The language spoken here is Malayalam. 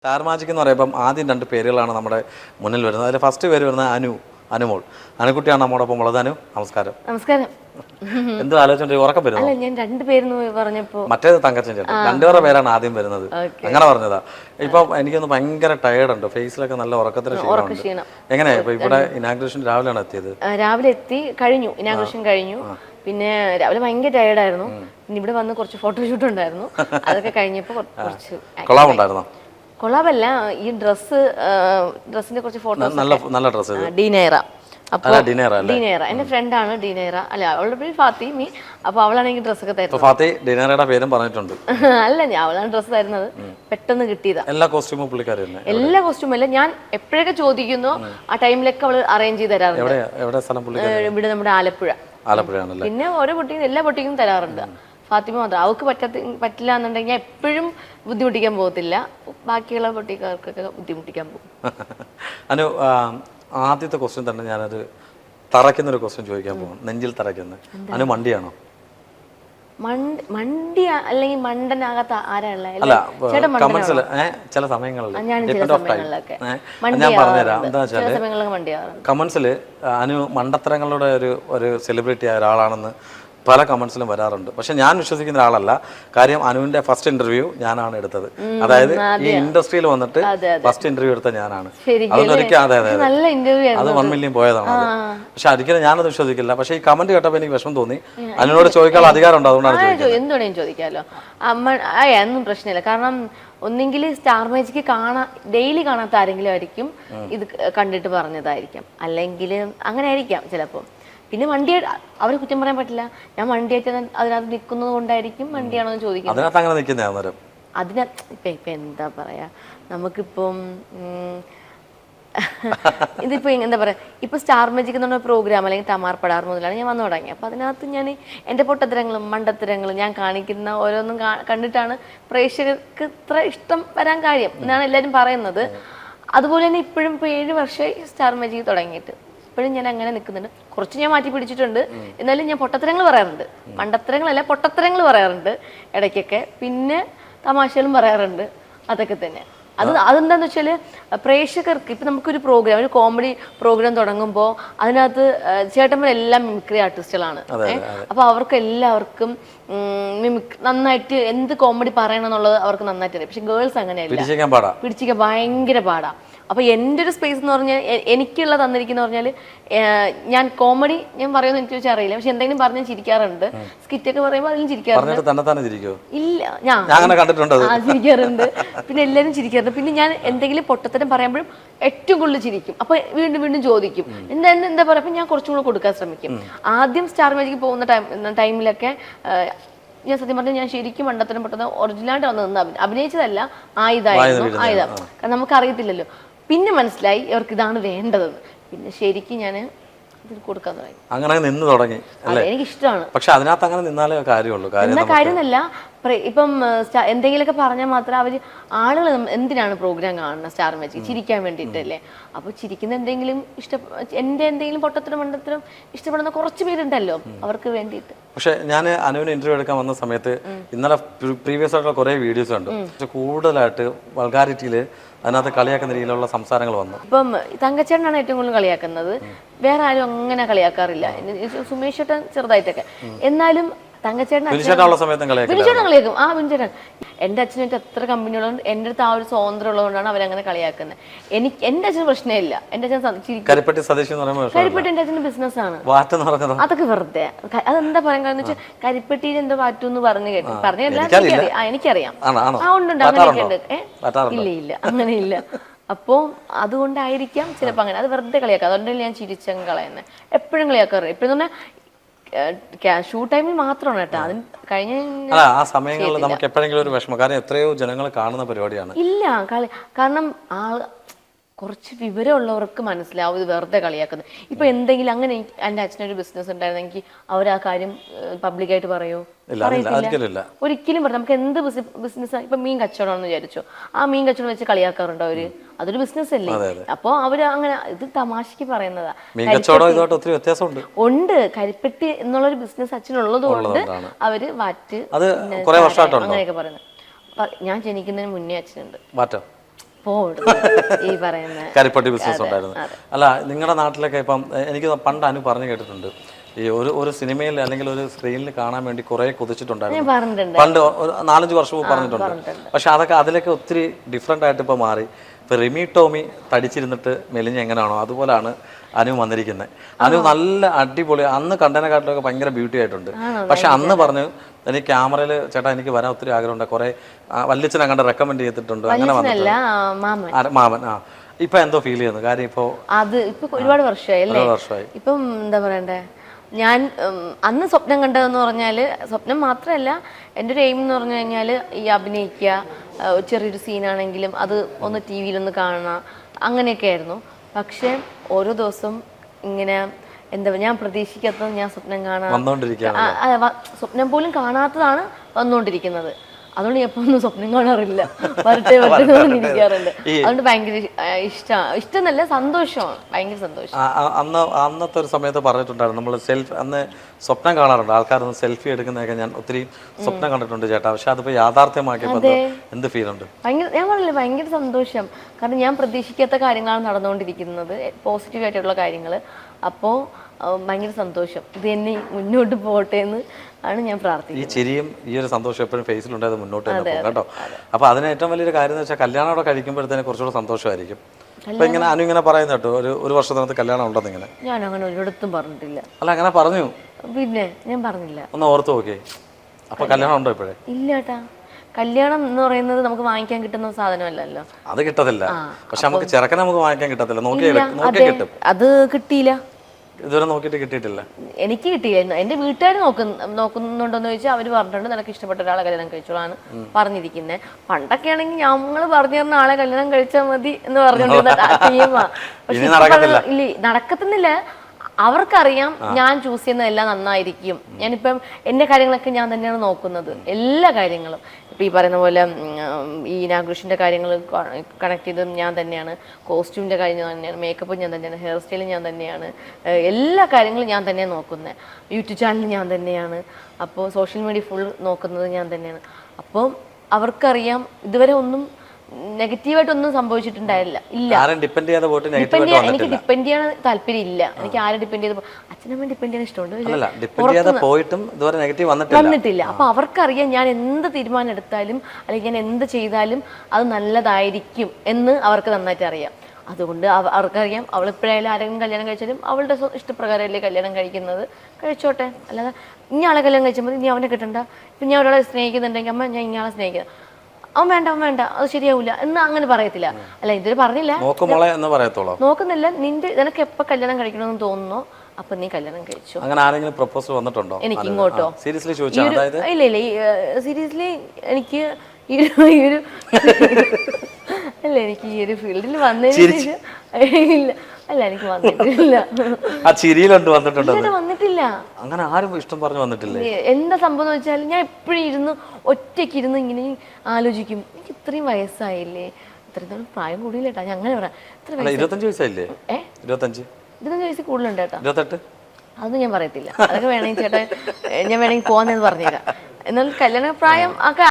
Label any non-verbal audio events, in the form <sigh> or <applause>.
സ്റ്റാർ മാജിക് എന്ന് പറയുമ്പം ആദ്യം രണ്ട് പേരുകളാണ് നമ്മുടെ മുന്നിൽ വരുന്നത്. അതിൽ ഫസ്റ്റ് പേര് വരുന്നത് അനു അനുമോൾ. അനുകുട്ടിയാണ് നമ്മോടൊപ്പം ഉള്ളത്. അനു നമസ്കാരം. നമസ്കാരം. എന്ത് ആലോചന ഉറക്കം വരുന്നത് ഞാൻ രണ്ടുപേരെന്ന് പറഞ്ഞപ്പോ മറ്റേത് തങ്കച്ചൻ ചേട്ടൻ. രണ്ടുപേരുടെ പേരാണ് ആദ്യം വരുന്നത്. അങ്ങനെ പറഞ്ഞതാ. ഇപ്പൊ എനിക്കൊന്ന് ഭയങ്കര ടയേർഡ് ഉണ്ട്. ഫേസിലൊക്കെ നല്ല ഉറക്കത്തിന് ക്ഷീണം എങ്ങനെയാ ഇപ്പൊ ഇവിടെ ഇനാഗ്രേഷൻ രാവിലെയാണ് എത്തിയത്. രാവിലെ എത്തി കഴിഞ്ഞു. ഇനാഗ്രേഷൻ കഴിഞ്ഞു. പിന്നെ രാവിലെ ഭയങ്കര ടയർഡായിരുന്നു പിന്നെ ഇവിടെ വന്ന് കുറച്ച് ഫോട്ടോഷൂട്ട് ഉണ്ടായിരുന്നു. <laughs> അതൊക്കെ കഴിഞ്ഞപ്പോ കുറ- കുറച്ച് കൊള്ളാമുണ്ടായിരുന്നോ? കൊള്ളാമല്ല ഈ ഡ്രസ് ഡ്രസ്സിന്റെ കുറച്ച് ഫോട്ടോ നല്ല നല്ല ഡ്രസ്സ് ഡീനേറ. അപ്പൊ അല്ല ഡിനർ അല്ലേ? ഡീനേറ. എന്റെ ഫ്രണ്ടാണ് ഡീനേറ. അല്ല അവളുടെ പേര് ഫാത്തിമി അപ്പൊ അവളാണ് എനിക്ക് ഡ്രസ്സൊക്കെ തരുന്നത്. ഫാത്തി ഡിനറയുടെ പേരും പറഞ്ഞിട്ടുണ്ട്. <laughs> അല്ല ഞാൻ അവളാണ് ഡ്രസ്സ് തരുന്നത്. പെട്ടെന്ന് കിട്ടിയതാ. എല്ലാ കോസ്റ്റ്യൂമും പുള്ളിക്കാരി എല്ലാ കോസ്റ്റ്യൂമും അല്ല ഞാൻ എപ്പോഴൊക്കെ ചോദിക്കുന്നു ആ ടൈമിലൊക്കെ അവൾ അറേഞ്ച് ചെയ്ത് തരാറുണ്ട്. ഇവിടെ നമ്മുടെ ആലപ്പുഴ. ആലപ്പുഴ പിന്നെ ഓരോ കുട്ടിയും എല്ലാ കുട്ടിക്കും തരാറുണ്ട്. ഫാത്തിമ മാത്രം. അവൾക്ക് പറ്റാത്ത പറ്റില്ല എന്നുണ്ടെങ്കിൽ എപ്പോഴും ബുദ്ധിമുട്ടിക്കാൻ പോകത്തില്ല. ബാക്കിയുള്ള കുട്ടികൾക്കൊക്കെ ബുദ്ധിമുട്ടിക്കാൻ പോകും. അനു ആദ്യത്തെ ക്വസ്റ്റ്യൻ തന്നെ ഞാനത് തറയ്ക്കുന്ന ഒരു ക്വസ്റ്റ്യൻ ചോദിക്കാൻ പോകും നെഞ്ചിൽ തറയ്ക്കുന്ന. അനു മണ്ടിയാണോ? മണ്ട് മണ്ടി അല്ലെങ്കിൽ മണ്ടനാകാത്ത കമന്റ്സിൽ ചില സമയങ്ങളിൽ. ഞാൻ പറഞ്ഞുതരാം. എന്താ വെച്ചാൽ കമന്റ്സിൽ അനു മണ്ടത്തരങ്ങളുടെ ഒരു ഒരു സെലിബ്രിറ്റി ആയ ഒരാളാണെന്ന് പല കമന്റ്സിലും വരാറുണ്ട്. പക്ഷെ ഞാൻ വിശ്വസിക്കുന്ന ഒരാളല്ല. കാര്യം അനുവിന്റെ ഫസ്റ്റ് ഇന്റർവ്യൂ ഞാനാണ് എടുത്തത്. അതായത് ഈ ഇൻഡസ്ട്രിയിൽ വന്നിട്ട് ഫസ്റ്റ് ഇന്റർവ്യൂ എടുത്ത ഞാനാണ്. അതെ അതെ അതെ. വൺ മില്യൺ പോയതാണ് പക്ഷെ ഒരിക്കലും ഞാനത് വിശ്വസിക്കില്ല. പക്ഷെ ഈ കമന്റ് കേട്ടപ്പോൾ എനിക്ക് വിഷമം തോന്നി. അനുവിനോട് ചോദിക്കാനുള്ള അധികാരമുണ്ട് അതുകൊണ്ടാണ് ചോദിക്കുന്നത്. എന്ത് വേണേലും ചോദിക്കാമല്ലോ അമ്മ ഒന്നും പ്രശ്നമില്ല. കാരണം ഒന്നെങ്കിൽ സ്റ്റാർ മേജിക്ക് കാണാ ഡെയിലി കാണാത്ത ആരെങ്കിലും ആയിരിക്കും ഇത് കണ്ടിട്ട് പറഞ്ഞതായിരിക്കാം. അല്ലെങ്കിൽ അങ്ങനെ ആയിരിക്കാം ചിലപ്പോൾ പിന്നെ വണ്ടി അവർ കുറ്റം പറയാൻ പറ്റില്ല. ഞാൻ വണ്ടി ആയിട്ട് അതിനകത്ത് നിൽക്കുന്നത് കൊണ്ടായിരിക്കും വണ്ടിയാണോ എന്ന് ചോദിക്കുന്നത്. അതിനകത്ത് അങ്ങനെ നിൽക്കുന്നേ അന്നേരം. അതിന ഇപ്പൊ ഇപ്പൊ എന്താ പറയാ? നമുക്കിപ്പം <laughs> ഇതിപ്പോ എന്താ പറയാ? ഇപ്പൊ സ്റ്റാർ മാജിക് എന്ന് പറഞ്ഞ പ്രോഗ്രാം അല്ലെങ്കിൽ തമാർ പടാർ മുതലാണ് ഞാൻ വന്നു തുടങ്ങിയത് അപ്പൊ അതിനകത്ത് ഞാൻ എന്റെ പൊട്ടത്തരങ്ങളും മണ്ടത്തരങ്ങളും ഞാൻ കാണിക്കുന്ന ഓരോന്നും കണ്ടിട്ടാണ് പ്രേക്ഷകർക്ക് ഇത്ര ഇഷ്ടം വരാൻ കാര്യം എന്നാണ് എല്ലാരും പറയുന്നത്. അതുപോലെ തന്നെ ഇപ്പോഴും ഇപ്പൊ ഏഴ് വർഷമായി സ്റ്റാർ മാജിക് തുടങ്ങിയിട്ട്. ഇപ്പോഴും ഞാൻ അങ്ങനെ നിൽക്കുന്നുണ്ട്. കുറച്ച് ഞാൻ മാറ്റി പിടിച്ചിട്ടുണ്ട്. എന്നാലും ഞാൻ പൊട്ടത്തരങ്ങൾ പറയാറുണ്ട്. മണ്ടത്തരങ്ങളല്ല പൊട്ടത്തരങ്ങൾ പറയാറുണ്ട് ഇടയ്ക്കൊക്കെ. പിന്നെ തമാശകളും പറയാറുണ്ട്. അതൊക്കെ തന്നെ. അത് അതെന്താന്ന് വെച്ചാൽ പ്രേക്ഷകർക്ക് ഇപ്പൊ നമുക്കൊരു പ്രോഗ്രാം ഒരു കോമഡി പ്രോഗ്രാം തുടങ്ങുമ്പോൾ അതിനകത്ത് ചേട്ടന്മാരെല്ലാം മിമിക്രി ആർട്ടിസ്റ്റുകളാണ്. അപ്പൊ അവർക്ക് എല്ലാവർക്കും മിമിക് നന്നായിട്ട് എന്ത് കോമഡി പറയണം എന്നുള്ളത് അവർക്ക് നന്നായിട്ട് അറിയാം. പക്ഷെ ഗേൾസ് അങ്ങനെയല്ല. പിടിച്ചിരിക്കാൻ ഭയങ്കര പാടാ. അപ്പൊ എന്റെ ഒരു സ്പേസ് എന്ന് പറഞ്ഞാൽ എനിക്കുള്ള തന്നിരിക്കുന്ന പറഞ്ഞാൽ ഞാൻ കോമഡി ഞാൻ പറയുമെന്ന് എനിക്ക് ചോദിച്ചാൽ അറിയില്ല. പക്ഷെ എന്തെങ്കിലും പറഞ്ഞ് ചിരിക്കാറുണ്ട്. സ്കിറ്റ് സ്കിറ്റൊക്കെ പറയുമ്പോൾ അതിലും ചിരിക്കാറുണ്ട്. ഇല്ല. ഞാൻ ചിരിക്കാറുണ്ട്. പിന്നെ എല്ലാവരും ചിരിക്കാറുണ്ട്. പിന്നെ ഞാൻ എന്തെങ്കിലും പൊട്ടത്തരം പറയുമ്പോഴും ഏറ്റവും കൂടുതൽ ചിരിക്കും. അപ്പൊ വീണ്ടും വീണ്ടും ചോദിക്കും. എന്താ എന്താ പറയുക അപ്പൊ ഞാൻ കുറച്ചും കൂടെ കൊടുക്കാൻ ശ്രമിക്കും. ആദ്യം സ്റ്റാർ മാജിക്ക് പോകുന്ന ടൈം ടൈമിലൊക്കെ ഞാൻ സത്യം പറഞ്ഞു ഞാൻ ശരിക്കും മണ്ടത്തരം പെട്ടത് ഒറിജിനലായിട്ട് വന്ന് നിന്ന് അഭിനയിച്ചതല്ല ആയുധായിരുന്നു ആയുധം കാരണം നമുക്കറിയത്തില്ലല്ലോ. പിന്നെ മനസ്സിലായി ഇവർക്ക് ഇതാണ് വേണ്ടതെന്ന്. പിന്നെ ശരിക്കും ഞാൻ കൊടുക്കാൻ തുടങ്ങി. അങ്ങനെ നിന്ന് തുടങ്ങി എനിക്ക് എനിക്കിഷ്ടമാണ്. പക്ഷെ അതിനകത്ത് അങ്ങനെ നിന്നാലേ കാര്യമുള്ളൂ. കാര്യം എന്നാ കാര്യമൊന്നുമല്ല. ഇപ്പം എന്തെങ്കിലുമൊക്കെ പറഞ്ഞാൽ മാത്രം അവർ ആളുകൾ എന്തിനാണ് പ്രോഗ്രാം കാണുന്നത് സ്റ്റാർ മാജിക്? ചിരിക്കാൻ വേണ്ടിയിട്ടല്ലേ? അപ്പൊ ചിരിക്കുന്ന എന്തെങ്കിലും ഇഷ്ട എന്റെ എന്തെങ്കിലും പൊട്ടത്തിനും മണ്ടത്തിനും ഇഷ്ടപ്പെടുന്ന കുറച്ച് പേരുണ്ടല്ലോ അവർക്ക് വേണ്ടിയിട്ട്. പക്ഷെ ഞാൻ അനുവിന് ഇന്റർവ്യൂ എടുക്കാൻ വന്ന സമയത്ത് ഇന്നലെ പ്രീവിയസ് ആയിട്ടുള്ള കുറേ വീഡിയോസ് ഉണ്ട് പക്ഷെ കൂടുതലായിട്ട് വൾഗാരിറ്റിയിൽ അതിനകത്ത് കളിയാക്കുന്ന രീതിയിലുള്ള സംസാരങ്ങൾ വന്നു. ഇപ്പം തങ്കച്ചേട്ടനാണ് ഏറ്റവും കൂടുതൽ കളിയാക്കുന്നത്. വേറെ ആരും അങ്ങനെ കളിയാക്കാറില്ല. സുമേഷ് ചേട്ടൻ ചെറുതായിട്ടൊക്കെ. എന്നാലും തങ്കച്ചേട്ടൻ വിനിച്ചേട്ടൻ കളിയാക്കും. ആ വിനിച്ചേട്ടൻ എന്റെ അച്ഛനായിട്ട് എത്ര കമ്പനികളുണ്ട് എന്റെ അടുത്ത് ആ ഒരു സ്വാതന്ത്ര്യം ഉള്ളതുകൊണ്ടാണ് അവരങ്ങനെ കളിയാക്കുന്നത്. എനിക്ക് എന്റെ അച്ഛന് പ്രശ്നമില്ല. എന്റെ അച്ഛൻ കരിപ്പട്ടി സതീഷ് പറയുമ്പോൾ കരിപ്പെട്ടി എന്റെ അച്ഛന്റെ ബിസിനസ്സാണ് പറയുന്നത്? അതൊക്കെ വെറുതെ. അതെന്താ പറയാൻ കാരണം വെച്ചാൽ കരിപ്പെട്ടിയിൽ എന്തോ വാറ്റു എന്ന് പറഞ്ഞു കേട്ടു. പറഞ്ഞല്ല. എനിക്കറിയാം. ആ ആണോ ആണോ? ഉണ്ട് അങ്ങനെയൊക്കെ ഉണ്ട്. ഇല്ല ഇല്ല. അങ്ങനെയില്ല. അപ്പോ അതുകൊണ്ടായിരിക്കാം ചിലപ്പോൾ അങ്ങനെ. അത് വെറുതെ കളിയാക്കാം. അതുകൊണ്ടല്ലേ ഞാൻ ചിരിച്ചങ്ങ് കളയുന്നത് എപ്പോഴും കളിയാക്കാറ്. എപ്പോഴും പറഞ്ഞാൽ ഷൂ ടൈമിൽ മാത്രമാണ് കേട്ടോ. അതിന് കഴിഞ്ഞ അല്ല ആ സമയങ്ങളിൽ നമുക്ക് എപ്പോഴെങ്കിലും ഒരു വിഷമം. കാരണം എത്രയോ ജനങ്ങൾ കാണുന്ന പരിപാടിയാണ്. ഇല്ല കാരണം ആ കുറച്ച് വിവരമുള്ളവർക്ക് മനസ്സിലാവും ഇത് വെറുതെ കളിയാക്കുന്നത്. ഇപ്പൊ എന്തെങ്കിലും അങ്ങനെ എന്റെ അച്ഛനൊരു ബിസിനസ് ഉണ്ടായിരുന്നെങ്കിൽ അവർ ആ കാര്യം പബ്ലിക്കായിട്ട് പറയോ? ഇല്ല അതില്ല ഒരിക്കലും പറഞ്ഞു പറയും നമുക്ക് എന്ത് ബിസിനസ് ഇപ്പൊ മീൻ കച്ചവടമാണെന്ന് വിചാരിച്ചു? ആ മീൻ കച്ചവടം വെച്ച് കളിയാക്കാറുണ്ടോ അവർ? അതൊരു ബിസിനസ് അല്ലേ? അപ്പൊ അവർ അങ്ങനെ ഇത് തമാശക്ക് പറയുന്നതാ. ഒത്തിരി വ്യത്യാസമുണ്ട്. ഉണ്ട്. കരിപ്പെട്ടി എന്നുള്ളൊരു ബിസിനസ് അച്ഛനുള്ളത് കൊണ്ട്. അവർ വാറ്റ് അങ്ങനെയൊക്കെ പറയുന്നത്. ഞാൻ ജനിക്കുന്നതിന് മുന്നേ അച്ഛനുണ്ട്. ഈ പറയുന്ന <laughs> കരിപ്പട്ടി ബിസിനസ് ഉണ്ടായിരുന്നു. അല്ല നിങ്ങളുടെ നാട്ടിലൊക്കെ ഇപ്പം എനിക്ക് പണ്ട് അനു പറഞ്ഞു കേട്ടിട്ടുണ്ട്. ഈ ഒരു ഒരു സിനിമയിൽ അല്ലെങ്കിൽ ഒരു സ്ക്രീനിൽ കാണാൻ വേണ്ടി കുറെ കൊതിച്ചിട്ടുണ്ടായിരുന്നു. പണ്ട് നാലഞ്ച് വർഷം മുമ്പ് പറഞ്ഞിട്ടുണ്ട്. പക്ഷെ അതൊക്കെ അതിലൊക്കെ ഒത്തിരി ഡിഫറെന്റ് ആയിട്ട് ഇപ്പൊ മാറി. ഇപ്പൊ റിമി ടോമി തടിച്ചിരുന്നിട്ട് മെലിഞ്ഞ് എങ്ങനെയാണോ അതുപോലാണ് അനു വന്നിരിക്കുന്നത് അനു നല്ല അടിപൊളി അന്ന് കണ്ടതിനെക്കാട്ടിലൊക്കെ ഭയങ്കര ബ്യൂട്ടി ആയിട്ടുണ്ട്. പക്ഷെ അന്ന് പറഞ്ഞു എനിക്ക് ക്യാമറയിൽ ചേട്ടാ എനിക്ക് വരാൻ ഒത്തിരി ആഗ്രഹമുണ്ട്. കുറെ വല്യച്ഛൻ അങ്ങനെ റെക്കമെൻഡ് ചെയ്തിട്ടുണ്ട്. അങ്ങനെ വന്നിട്ടുണ്ട്. മാമൻ. ആ, ഇപ്പൊ എന്തോ ഫീൽ ചെയ്യുന്നു? കാര്യം ഇപ്പോ അത് ഇപ്പൊ ഒരുപാട് വർഷമായി അല്ലേ? വർഷമായി. ഇപ്പം എന്താ പറയണ്ടേ? ഞാൻ അന്ന് സ്വപ്നം കണ്ടതെന്ന് പറഞ്ഞാൽ സ്വപ്നം മാത്രമല്ല എന്റെ ഒരു എയിം എന്ന് പറഞ്ഞു കഴിഞ്ഞാൽ ഈ അഭിനയിക്കുക ചെറിയൊരു സീനാണെങ്കിലും അത് ഒന്ന് ടി വിയിലൊന്ന് കാണണം അങ്ങനെയൊക്കെ ആയിരുന്നു. പക്ഷേ ഓരോ ദിവസം ഇങ്ങനെ എന്താ ഞാൻ പ്രതീക്ഷിക്കാത്തത് ഞാൻ സ്വപ്നം കാണാൻ സ്വപ്നം പോലും കാണാത്തതാണ് വന്നുകൊണ്ടിരിക്കുന്നത് അതുകൊണ്ട് ഞാൻ ഒന്നും സ്വപ്നം കാണാറില്ല. വരട്ടെ വരട്ടെ പറഞ്ഞിരിക്കാറുണ്ട് അതുകൊണ്ട് ഭയങ്കര ഇഷ്ടമാണ് ഇഷ്ടം നല്ല സന്തോഷമാണ്. ഭയങ്കര സന്തോഷം. അന്ന് അന്നത്തെ ഒരു സമയത്ത് പറഞ്ഞിട്ടുണ്ടായിരുന്നു നമ്മൾ സെൽഫ് അന്ന് സ്വപ്നം കാണാറുണ്ട്. ആൾക്കാരൊന്ന് സെൽഫി എടുക്കുന്നതൊക്കെ ഞാൻ ഒത്തിരി സ്വപ്നം കണ്ടിട്ടുണ്ട് ചേട്ടാ. പക്ഷെ അതിപ്പോ യാഥാർത്ഥ്യമാക്കിയപ്പോൾ എന്ത് ഫീൽ ഉണ്ട് ഭയങ്കര ഞാൻ പറഞ്ഞില്ല ഭയങ്കര സന്തോഷം. കാരണം ഞാൻ പ്രതീക്ഷിക്കാത്ത കാര്യങ്ങളാണ് നടന്നുകൊണ്ടിരിക്കുന്നത് പോസിറ്റീവ് ആയിട്ടുള്ള കാര്യങ്ങൾ അപ്പോൾ ഭയങ്കര സന്തോഷം. ഇത് എന്നെ മുന്നോട്ട് പോകട്ടെ എന്ന് ആണ് ഞാൻ പ്രാർത്ഥിക്കുന്നത്. ഈ ചിരിയും ഈ ഒരു സന്തോഷം എപ്പോഴും ഫേസിലുണ്ടായത് മുന്നോട്ട് തന്നെ കേട്ടോ. അപ്പൊ അതിന് ഏറ്റവും വലിയൊരു കാര്യം എന്ന് വെച്ചാൽ കല്യാണം അവിടെ കഴിക്കുമ്പോഴത്തേന് കുറച്ചുകൂടെ സന്തോഷമായിരിക്കും. അപ്പൊ ഇങ്ങനെ അനു ഇങ്ങനെ പറയുന്ന കേട്ടോ ഒരു ഒരു വർഷത്തിനകത്ത് കല്യാണം ഉണ്ടെന്ന് ഇങ്ങനെ. ഞാൻ അങ്ങനെ ഒരിടത്തും പറഞ്ഞിട്ടില്ല. അല്ല അങ്ങനെ പറഞ്ഞു. പിന്നെ ഞാൻ പറഞ്ഞില്ല. ഒന്ന് ഓർത്ത് നോക്കിയേ. അപ്പൊ കല്യാണം ഉണ്ടോ ഇപ്പോഴേ? ഇല്ല ഏട്ടാ. കല്യാണം എന്ന് പറയുന്നത് നമുക്ക് വാങ്ങിക്കാൻ കിട്ടുന്ന സാധനമല്ലല്ലോ. അത് കിട്ടത്തില്ല. പക്ഷെ നമുക്ക് ചെറുക്കനെ നമുക്ക് വാങ്ങിക്കാൻ കിട്ടത്തില്ല. നോക്കിയാ ഇല്ല, നോക്കിയാ അതെ. കിട്ടും. അത് കിട്ടിയില്ല. ഇതുവരെ നോക്കിയിട്ട് കിട്ടിയിട്ടില്ല. എനിക്ക് കിട്ടിയില്ലായിരുന്നു എന്റെ വീട്ടുകാർ നോക്കുന്ന നോക്കുന്നുണ്ടോന്ന് ചോദിച്ചാൽ അവർ പറഞ്ഞിട്ടുണ്ട്. നിനക്ക് ഇഷ്ടപ്പെട്ട ഒരാളെ കല്യാണം കഴിച്ചോളാണ് പറഞ്ഞിരിക്കുന്നത് പണ്ടൊക്കെ ആണെങ്കിൽ ഞങ്ങൾ പറഞ്ഞു തരുന്ന ആളെ കല്യാണം കഴിച്ചാൽ മതി എന്ന് പറഞ്ഞുകൊണ്ടിരുന്ന ടീമാ <laughs> പക്ഷെ. ഇല്ല. നടക്കത്തുന്നില്ല അവർക്കറിയാം ഞാൻ ചൂസ് ചെയ്യുന്നതെല്ലാം നന്നായിരിക്കും. ഞാനിപ്പം എന്റെ കാര്യങ്ങളൊക്കെ ഞാൻ തന്നെയാണ് നോക്കുന്നത്. എല്ലാ കാര്യങ്ങളും. ഇപ്പം ഈ പറയുന്ന പോലെ ഈ ഇനാഗ്രേഷന്റെ കാര്യങ്ങൾ കണക്ട് ചെയ്തതും ഞാൻ തന്നെയാണ്. കോസ്റ്റ്യൂമിന്റെ കാര്യം ഞാൻ തന്നെയാണ്. മേക്കപ്പും ഞാൻ തന്നെയാണ്. ഹെയർ സ്റ്റൈൽ ഞാൻ തന്നെയാണ്. എല്ലാ കാര്യങ്ങളും ഞാൻ തന്നെയാണ് നോക്കുന്നത്. യൂട്യൂബ് ചാനൽ ഞാൻ തന്നെയാണ്. അപ്പോൾ സോഷ്യൽ മീഡിയ ഫുൾ നോക്കുന്നത് ഞാൻ തന്നെയാണ്. അപ്പോൾ അവർക്കറിയാം ഇതുവരെ ഒന്നും നെഗറ്റീവായിട്ടൊന്നും സംഭവിച്ചിട്ടുണ്ടായില്ല. ഇല്ല. ആരും ഡിപ്പെൻഡ് ചെയ്യാതെ പോയിട്ട് ഡിപ്പെൻഡ് നെഗറ്റീവ് ചെയ്യാൻ എനിക്ക് ഡിപ്പെൻഡ് ചെയ്യാൻ താല്പര്യം ഇല്ല എനിക്ക് ആരെ ഡിപ്പെൻഡ് ചെയ്ത് അച്ഛനമ്മ ഡിപ്പെൻഡ് ചെയ്യാൻ ഇഷ്ടമുണ്ട്. പക്ഷേ അല്ല ഡിപ്പെൻഡ് ചെയ്യാതെ പോയിട്ടും ഇതുവരെ നെഗറ്റീവ് വന്നിട്ടില്ല. വന്നിട്ടില്ല. അപ്പൊ അവർക്കറിയാം ഞാൻ എന്ത് തീരുമാനം എടുത്താലും അല്ലെങ്കിൽ ഞാൻ എന്ത് ചെയ്താലും അത് നല്ലതായിരിക്കും എന്ന് അവർക്ക് നന്നായിട്ട് അറിയാം. അതുകൊണ്ട് അവ- അവർക്കറിയാം അവൾ എപ്പോഴായാലും ആരെങ്കിലും കല്യാണം കഴിച്ചാലും അവളുടെ സ്വ- ഇഷ്ടപ്രകാരമല്ലേ കല്യാണം കഴിക്കുന്നത്. കഴിച്ചോട്ടെ. അല്ലാതെ ഇനി ആളെ കല്യാണം കഴിച്ചാൽ മതി ഇനി അവനെ കിട്ടണ്ട. ഇപ്പം ഞാൻ ഒരാളെ സ്നേഹിക്കുന്നുണ്ടെങ്കിൽ അമ്മ ഞാൻ ഇയാളെ സ്നേഹിക്കുന്നത് അവൻ വേണ്ട അവൻ വേണ്ട അത് ശരിയാവില്ല എന്ന് അങ്ങനെ പറയത്തില്ല. അല്ല ഇതൊരു പറഞ്ഞില്ല. നോക്കുന്നില്ല. നിന്റെ നിനക്ക് എപ്പോ കല്യാണം കഴിക്കണമെന്ന് തോന്നുന്നു അപ്പൊ നീ കല്യാണം കഴിച്ചു. അങ്ങനെ ആരെങ്കിലും പ്രപ്പോസൽ വന്നിട്ടുണ്ടോ? എനിക്ക് ഇങ്ങോട്ടോ? സീരിയസ്ലി അതായത്? ഇല്ല ഇല്ല സീരിയസ്ലി എനിക്ക് ഈ ഒരു <laughs> അല്ല എനിക്ക് ഈ ഒരു ഫീൽഡിൽ വന്നതിന് ഇല്ല. അല്ല എനിക്ക് വന്നിട്ടില്ല. ആ ചിരിയിലുണ്ട് വന്നിട്ടുണ്ട് ഇതുവരെ വന്നിട്ടില്ല. അങ്ങനെ ആരും ഇഷ്ടം പറഞ്ഞു വന്നിട്ടില്ലേ? എന്താ സംഭവം എന്ന് വെച്ചാൽ ഞാൻ എപ്പോഴും ഇരുന്ന് ഒറ്റയ്ക്ക് ഇരുന്ന് ഇങ്ങനെ ആലോചിക്കും എനിക്ക് ഇത്രയും വയസ്സായില്ലേ? ഇത്രയും പ്രായം കൂടിയില്ല കേട്ടാ ഞാൻ അങ്ങനെ പറയാം. ഇത്ര അല്ല വയസ്സ് ഇരുപത്തഞ്ച് വയസ്സായില്ലേ? ഏ? ഇരുപത്തഞ്ച്? ഇരുപത്തഞ്ച് വയസ്സ് കൂടുതലുണ്ട് കേട്ടോ ഇരുപത്തെട്ട്? അതൊന്നും ഞാൻ പറയത്തില്ല. അതൊക്കെ വേണമെങ്കിൽ ചേട്ടാ ഏ, ഞാൻ വേണമെങ്കിൽ പോകാന്നെന്ന് പറഞ്ഞുതരാം എന്നാൽ കല്യാണ പ്രായം ഒക്കെ